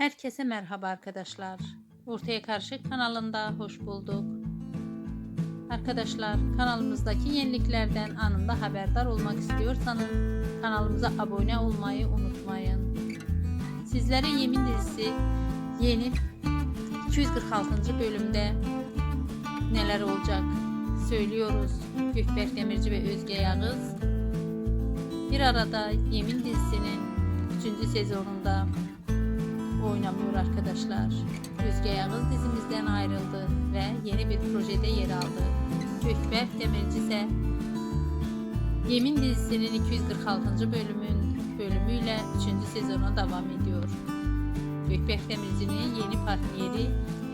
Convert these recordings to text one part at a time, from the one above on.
Herkese merhaba arkadaşlar. Ortaya Karışık kanalında hoş bulduk. Arkadaşlar kanalımızdaki yeniliklerden anında haberdar olmak istiyorsanız kanalımıza abone olmayı unutmayın. Sizlere Yemin dizisi yeni 246. bölümde neler olacak söylüyoruz. Gökberk Demirci ve Özge Yağız bir arada Yemin dizisinin 3. sezonunda arkadaşlar. Özge Yağız dizimizden ayrıldı ve yeni bir projede yer aldı. Gökberk Demirci ise Yemin dizisinin 246. bölümün bölümüyle 3. sezona devam ediyor. Gökberk Demirci'nin yeni partneri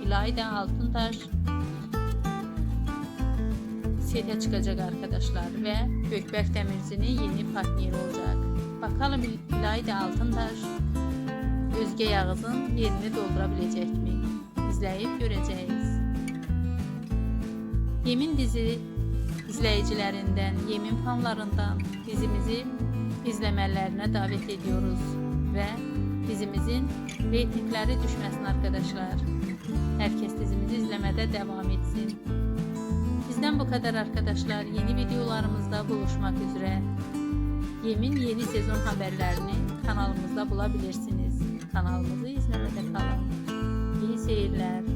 İlayda Altıntaş sete çıkacak arkadaşlar ve Gökberk Demirci'nin yeni partneri olacak. Bakalım İlayda Altıntaş Özge Yağız'ın yerini doldurabilecek mi? İzleyip göreceğiz. Yemin dizi izleyicilerinden, Yemin fanlarından dizimizi izlemelerine davet ediyoruz ve dizimizin reytingleri düşmesin arkadaşlar. Herkes dizimizi izlemede devam etsin. Bizden bu kadar arkadaşlar. Yeni videolarımızda buluşmak üzere. Yemin yeni sezon haberlerini kanalımızda bulabilirsiniz. kanalımızı izləmədə qalın. İyi seyirlər.